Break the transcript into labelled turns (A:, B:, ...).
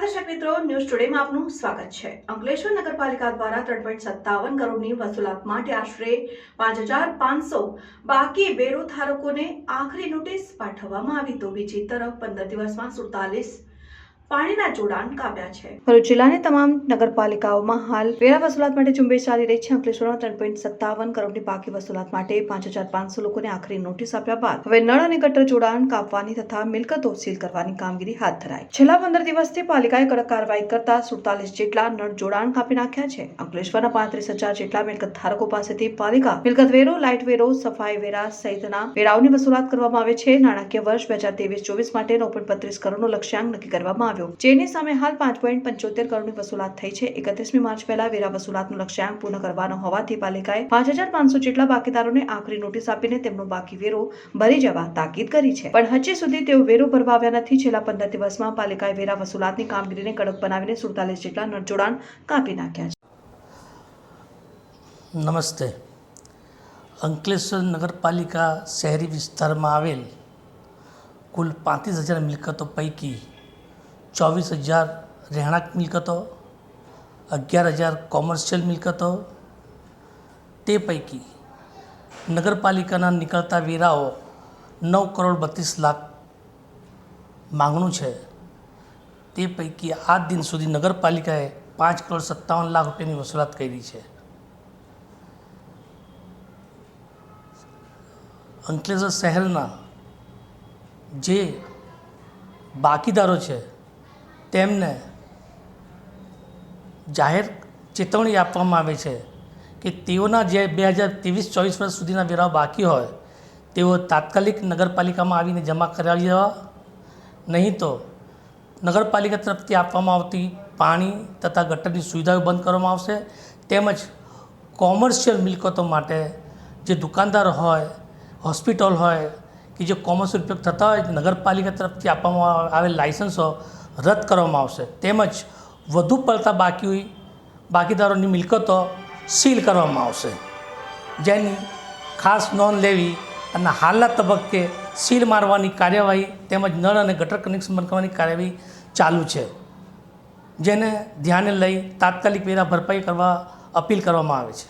A: દર્શક મિત્રો ન્યૂઝ ટુડેમાં આપનું સ્વાગત છે. અંકલેશ્વર નગરપાલિકા દ્વારા ત્રણ પોઈન્ટ સત્તાવન કરોડની વસૂલાત માટે આશરે પાંચ હજાર પાંચસો બાકી બેરોધારકોને આખરી નોટિસ પાઠવવામાં આવી. તો બીજી તરફ પંદર દિવસમાં સુડતાલીસ પાણીના જોડાણ કાપ્યા છે. ભરૂચ જિલ્લાની તમામ નગરપાલિકાઓમાં હાલ વેરા વસૂલાત માટે ઝુંબેશ ચાલી રહી છે. અંકલેશ્વરમાં ત્રણ પોઈન્ટ સત્તાવન કરોડની બાકી વસૂલાત માટે પાંચ હજાર પાંચસો લોકોને આખરી નોટિસ આપ્યા બાદ હવે નળ અને ગટર જોડાણ કાપવાની તથા મિલકતો સીલ કરવાની કામગીરી હાથ ધરાઈ. છેલ્લા પંદર દિવસથી પાલિકાએ કડક કાર્યવાહી કરતા સુડતાલીસ જેટલા નળ જોડાણ કાપી નાખ્યા છે. અંકલેશ્વરના પાંત્રીસ હજાર જેટલા મિલકત ધારકો પાસેથી પાલિકા મિલકત વેરો, લાઇટ વેરો, સફાઈ વેરા સહિતના વેરાઓની વસૂલાત કરવામાં આવે છે. નાણાકીય વર્ષ બે હજાર ત્રેવીસ ચોવીસ માટે નવ પોઈન્ટ બત્રીસ કરોડનો લક્ષ્યાંક નક્કી કરવામાં આવ્યો. જેની સામે હાલ પાંચ પોઈન્ટ પંચોતેર કરોડની વસૂલાત થઈ છે. એકત્રીસમી માર્ચ પહેલા વેરા વસૂલાતનું લક્ષ્યાંક પૂર્ણ કરવાનો હોવાથી પાલિકાએ પાંચ હજાર પાંચસો જેટલા બાકીદારોને આખરી નોટિસ આપીને તેમનો બાકી વેરો ભરી જવા તાકીદ કરી છે. પણ હજી સુધી તેઓ વેરો ભરવા આવ્યા નથી. છેલ્લા પંદર દિવસમાં પાલિકાએ વેરા વસૂલાતની કામગીરીને કડક બનાવીને સુડતાલીસ જેટલા નળજોડાણ કાપી નાખ્યા છે.
B: નમસ્તે. અંકલેશ્વર નગરપાલિકા શહેરી વિસ્તારમાં આવેલ કુલ પાંત્રીસ હજાર મિલકતો પૈકી ચોવીસ હજાર રહેણાંક મિલકતો અગિયાર હજાર કોમર્શિયલ મિલકતો તે પૈકી નગરપાલિકાના નીકળતા વેરાઓ નવ કરોડ બત્રીસ લાખ માંગણું છે. તે પૈકી આજ દિન સુધી નગરપાલિકાએ પાંચ કરોડ સત્તાવન લાખ રૂપિયાની વસૂલાત કરી છે. અંકલેશ્વર શહેરના જે બાકીદારો છે તેમને જાહેર ચેતવણી આપવામાં આવે છે કે તેઓના જે બે હજાર ત્રેવીસ, ચોવીસ વર્ષ સુધીના વેરાઓ બાકી હોય, તેઓ તાત્કાલિક નગરપાલિકામાં આવીને જમા કરાવી દેવા નહીં તો નગરપાલિકા તરફથી આપવામાં આવતી પાણી તથા ગટરની સુવિધાઓ બંધ કરવામાં આવશે. તેમજ કોમર્શિયલ મિલકતો માટે જે દુકાનદાર હોય, હોસ્પિટલ હોય, કે જે કોમર્શિયલ ઉપયોગ થતા હોય, નગરપાલિકા તરફથી આપવામાં આવેલ લાઇસન્સો રદ કરવામાં આવશે. તેમજ વધુ પડતા બાકી બાકીદારોની મિલકતો સીલ કરવામાં આવશે. જેની ખાસ નોંધ લેવી અને હાલના તબક્કે સીલ મારવાની કાર્યવાહી તેમજ નળ અને ગટર કનેક્શન બંધ કરવાની કાર્યવાહી ચાલુ છે. જેને ધ્યાને લઈ તાત્કાલિક વેરા ભરપાઈ કરવા અપીલ કરવામાં આવે છે.